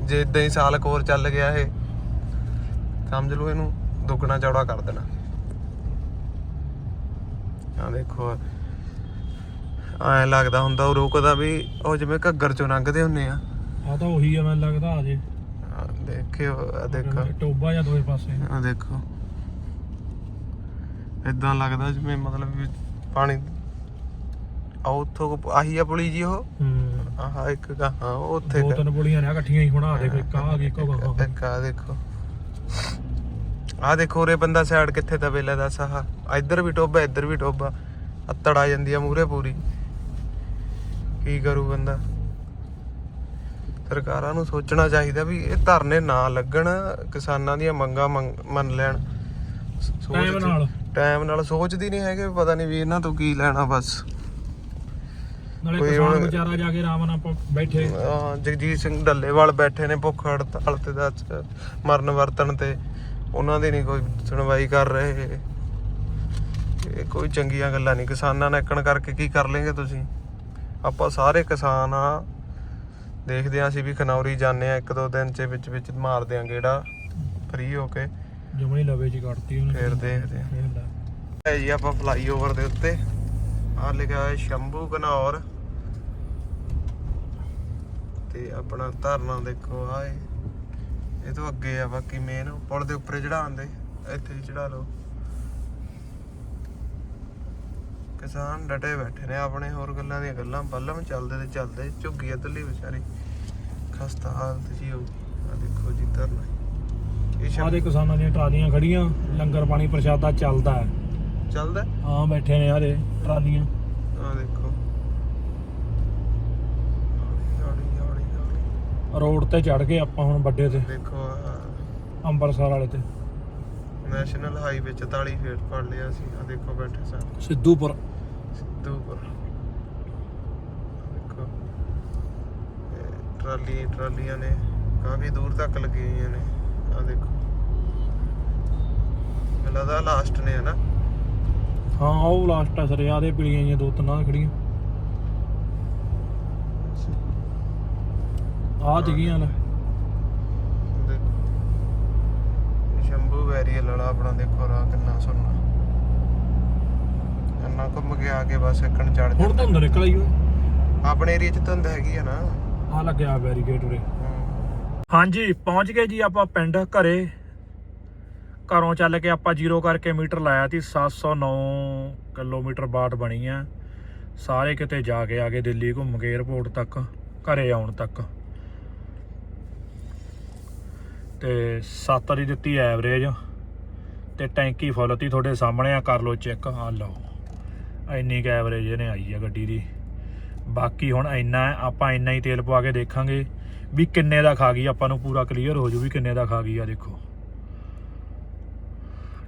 Speaker 3: ਜੇ ਇਦਾਂ ਹੀ ਸਾਲ ਕੋਰ ਚੱਲ ਗਿਆ ਇਹ ਸਮਝ ਲਓ ਇਹਨੂੰ ਦੁੱਗਣਾ ਚੌੜਾ ਕਰ ਦੇਣਾ। ਆ ਦੇਖੋ ਐ ਲੱਗਦਾ ਹੁੰਦਾ ਉਹ ਰੁਕਦਾ ਵੀ ਉਹ ਜਿਵੇਂ ਘੱਗਰ ਚੋਂ ਲੰਘਦੇ ਹੁੰਨੇ ਆ।
Speaker 1: ਆ ਤਾਂ ਉਹੀ ਆ ਮੈਨੂੰ ਲੱਗਦਾ ਆ ਜੇ।
Speaker 3: ਆਹ ਦੇਖਿਓ ਆ ਦੇਖੋ।
Speaker 1: ਟੋਬਾ ਜਾਂ ਦੋਏ ਪਾਸੇ।
Speaker 3: ਆ ਦੇਖੋ। ਇਦਾਂ ਲੱਗਦਾ ਜਿਵੇਂ ਮਤਲਬ ਵੀ ਪਾਣੀ ਆ ਉੱਥੋਂ ਆਹੀ ਆ ਪੁਲੀ ਜੀ ਉਹ?
Speaker 1: ਹੂੰ।
Speaker 3: ਆਹ ਇੱਕ ਗਾਹਾਂ ਉਹ ਉੱਥੇ
Speaker 1: ਦੋ ਤਿੰਨ ਪੁਲੀਆਂ ਨੇ ਆਹ ਇਕੱਠੀਆਂ ਹੀ ਹੁਣ ਆ ਦੇਖ ਇੱਕ ਆ ਗਈ ਇੱਕੋ ਗਾ
Speaker 3: ਇੱਕ ਆ ਦੇਖੋ। ਆ ਦੇਖੋ ਉਰੇ ਬੰਦਾ ਸਾਈਡ ਕਿੱਥੇ ਦਬੇਲਾ ਦੱਸ ਆਹ। ਇੱਧਰ ਵੀ ਟੋਬਾ ਇੱਧਰ ਵੀ ਟੋਬਾ। ਅੱਤੜ ਆ ਜਾਂਦੀ ਆ ਮੂਰੇ ਪੂਰੀ। ਕੀ ਕਰੂ ਬੰਦਾ? ਸਰਕਾਰਾਂ ਨੂੰ ਸੋਚਣਾ ਚਾਹੀਦਾ ਵੀ ਇਹ ਧਰਨੇ ਨਾ ਲੱਗਣ ਕਿਸਾਨਾਂ ਦੀਆਂ ਮੰਗਾਂ ਮੰਨ ਲੈਣ।
Speaker 1: ਟਾਈਮ ਨਾਲ।
Speaker 3: ਟਾਈਮ ਨਾਲ ਸੋਚਦੀ ਨਹੀਂ ਹੈਗੇ ਪਤਾ ਨਹੀਂ ਵੀ ਇਹਨਾਂ ਤੋਂ ਕੀ ਲੈਣਾ ਬਸ।
Speaker 1: ਨਾਲੇ ਕਿਸਾਨ ਵਿਚਾਰਾ ਜਾ ਕੇ ਆਰਾਮ ਨਾਲ ਬੈਠੇ।
Speaker 3: ਜਗਜੀਤ ਸਿੰਘ ਡੱਲੇਵਾਲ ਬੈਠੇ ਨੇ ਭੁੱਖ ਹੜਤਾਲ ਤੇ ਦੱਸ ਮਰਨ ਵਰਤਣ ਤੇ। ਉਹਨਾਂ ਦੀ ਨਹੀਂ ਕੋਈ ਸੁਣਵਾਈ ਕਰ ਰਹੇ। ਇਹ ਕੋਈ ਚੰਗੀਆਂ ਗੱਲਾਂ ਨਹੀਂ। ਕਿਸਾਨਾਂ ਨਾਲ ਇੱਕਣ ਕਰਕੇ ਕੀ ਕਰ ਲੇਗੇ ਤੁਸੀਂ? ਆਪਾਂ ਸਾਰੇ ਕਿਸਾਨ ਆ। ਦੇਖਦੇ ਆ ਅਸੀਂ ਵੀ ਖਨੌਰੀ ਜਾਂਦੇ ਆ ਇੱਕ ਦੋ ਦਿਨ ਚ ਵਿੱਚ ਵਿੱਚ ਮਾਰਦੇ ਆ ਗੇੜਾ ਫ੍ਰੀ ਹੋ ਕੇ।
Speaker 1: ਜਮਣੀ ਲਵੇ ਜੀ ਕੱਟਤੀ ਉਹਨੇ।
Speaker 3: ਫੇਰ ਦੇਖਦੇ ਆ। ਹੈ ਜੀ ਆਪਾਂ ਫਲਾਈਓਵਰ ਦੇ ਉੱਤੇ। ਆ ਲਿਖਿਆ ਹੈ ਸ਼ੰਭੂ ਘਨੌਰ ਤੇ ਆਪਣਾ ਧਰਨਾ ਦੇਖੋ ਆ ਇਹ। ਇਹ ਤੋਂ ਅੱਗੇ ਆ ਬਾਕੀ ਮੇਨ ਪੁਲ ਦੇ ਉੱਪਰ ਚੜਾਉਂਦੇ ਇੱਥੇ ਹੀ ਚੜਾ ਲਓ। ਕਿਸਾਨ ਡਟੇ ਬੈਠੇ ਨੇ ਆਪਣੇ ਹੋਰ ਗੱਲਾਂ ਦੀਆਂ ਗੱਲਾਂ ਬੱਲਮ ਚੱਲਦੇ ਤੇ ਚੱਲਦੇ ਝੁੱਗੀ ਇਧਰਲੀ ਵਿਚਾਰੀ। ਖਸਤਾ ਹਾਲਤ ਜੀ ਹੋ ਆ ਦੇਖੋ ਜੀ
Speaker 1: ਆਹ
Speaker 3: ਸ਼ੰਭੂ
Speaker 1: ਦੇ ਕਿਸਾਨਾਂ ਦੀਆਂ ਟਰਾਲੀਆਂ ਖੜੀਆਂ ਲੰਗਰ ਪਾਣੀ ਪ੍ਰਸ਼ਾਦਾ ਚੱਲਦਾ ਹੈ।
Speaker 3: ਚੱਲਦਾ?
Speaker 1: ਹਾਂ ਬੈਠੇ ਨੇ ਆਦੇ ਟਰਾਲੀਆਂ।
Speaker 3: ਆ ਦੇਖੋ।
Speaker 1: ਰੋਡ ਤੇ ਚੜ ਗਏ ਆਪਾਂ ਹੁਣ ਵੱਡੇ ਤੇ।
Speaker 3: ਦੇਖੋ
Speaker 1: ਅੰਮ੍ਰਿਤਸਰ ਵਾਲੇ ਤੇ।
Speaker 3: ਨੈਸ਼ਨਲ ਹਾਈਵੇ 44 ਫੇਟ ਫੜ ਲਿਆ ਸੀ। ਆ ਦੇਖੋ ਬੈਠੇ ਸਨ
Speaker 1: ਸਿੱਧੂਪੁਰ।
Speaker 3: ਉੱਪਰ। ਦੇਖੋ। ਟਰਾਲੀ ਟਰਾਲੀਆਂ ਨੇ ਕਾਫੀ ਦੂਰ ਤੱਕ ਲੱਗੀਆਂ ਹੋਈਆਂ ਨੇ। ਆ ਦੇਖੋ। ਮੈਨੂੰ ਲਾਸਟ ਨੇ ਹਨਾ?
Speaker 1: ਹਾਂ ਉਹ ਲਾਸਟ ਆ ਸਰ ਯਾਰ ਪੀਲੀਆਂ ਜੀਆਂ ਦੋ ਤਿੰਨ ਆ ਖੜੀਆਂ। ਆ ਜਗੀਆਂ ਨੇ।
Speaker 3: ਦੇਖੋ। ਸ਼ੰਭੂ ਵੈਰੀਅਲ ਵਾਲਾ ਆਪਣਾ ਦੇਖੋ ਰਾਹ ਕਿੰਨਾ ਸੋਹਣਾ। ਇੰਨਾ ਘੁੰਮ ਕੇ ਆ ਕੇ ਬਸ ਇੱਕਣ ਚੜ
Speaker 1: ਹੁਣ ਧੁੰਦ ਨਿਕਲ ਆਈ ਓਏ।
Speaker 3: ਆਪਣੇ ਏਰੀਆ 'ਚ ਧੁੰਦ ਹੈਗੀ ਆ ਨਾ।
Speaker 1: ਆ ਲੱਗਿਆ ਬੈਰੀਕੇਡ ਉਰੇ। ਹਾਂਜੀ ਪਹੁੰਚ ਗਏ ਜੀ ਆਪਾਂ ਪਿੰਡ ਘਰੇ। ਘਰੋਂ ਚੱਲ ਕੇ ਆਪਾਂ ਜ਼ੀਰੋ ਕਰਕੇ ਮੀਟਰ ਲਾਇਆ ਸੀ 709 ਕਿਲੋਮੀਟਰ ਬਾਟ ਬਣੀ ਆ। ਸਾਰੇ ਕਿਤੇ ਜਾ ਕੇ ਆ ਗਏ ਦਿੱਲੀ ਘੁੰਮ ਕੇ 에어ਪੋਰਟ ਤੱਕ ਘਰੇ ਆਉਣ ਤੱਕ। ਤੇ 7 ਦੀ ਦਿੱਤੀ ਐਵਰੇਜ ਤੇ ਟੈਂਕੀ ਫੁੱਲ ਤੀ ਤੁਹਾਡੇ ਸਾਹਮਣੇ ਆ ਕਰ ਲਓ ਚੈੱਕ ਆ ਲਓ। ਇੰਨੀ ਕੁ ਐਵਰੇਜ ਇਹਨੇ ਆਈ ਆ ਗੱਡੀ ਦੀ। ਬਾਕੀ ਹੁਣ ਇੰਨਾ ਆਪਾਂ ਇੰਨਾ ਹੀ ਤੇਲ ਪਵਾ ਕੇ ਦੇਖਾਂਗੇ ਵੀ ਕਿੰਨੇ ਦਾ ਖਾ ਗਈ, ਆਪਾਂ ਨੂੰ ਪੂਰਾ ਕਲੀਅਰ ਹੋ ਜੂ ਵੀ ਕਿੰਨੇ ਦਾ ਖਾ ਗਈ ਆ, ਦੇਖੋ।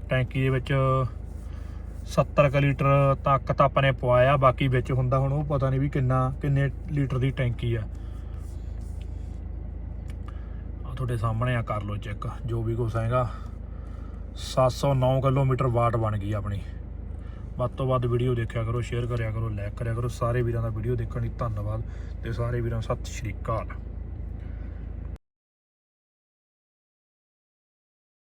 Speaker 1: ਟੈਂਕੀ ਦੇ ਵਿੱਚ 70 ਕੁ ਲੀਟਰ ਤੱਕ ਤਾਂ ਆਪਾਂ ਨੇ ਪਵਾਇਆ, ਬਾਕੀ ਵਿੱਚ ਹੁੰਦਾ ਹੁਣ ਉਹ ਪਤਾ ਨਹੀਂ ਵੀ ਕਿੰਨਾ, ਕਿੰਨੇ ਲੀਟਰ ਦੀ ਟੈਂਕੀ ਆ। ਆ ਤੁਹਾਡੇ ਸਾਹਮਣੇ ਆ, ਕਰ ਲਓ ਚੈੱਕ, ਜੋ ਵੀ ਕੁਛ ਹੈਗਾ। 709 ਕਿਲੋਮੀਟਰ ਵਾਟ ਬਣ ਗਈ ਆਪਣੀ। ਵੱਧ ਤੋਂ ਵੱਧ ਵੀਡੀਓ ਦੇਖਿਆ ਕਰੋ ਸ਼ੇਅਰ ਕਰਿਆ ਕਰੋ ਲਾਈਕ ਕਰਿਆ ਕਰੋ, ਸਾਰੇ ਵੀਰਾਂ ਦਾ ਵੀਡੀਓ ਦੇਖਣ ਲਈ ਧੰਨਵਾਦ ਤੇ ਸਾਰੇ ਵੀਰਾਂ ਨੂੰ ਸਤਿ ਸ਼੍ਰੀ ਅਕਾਲ।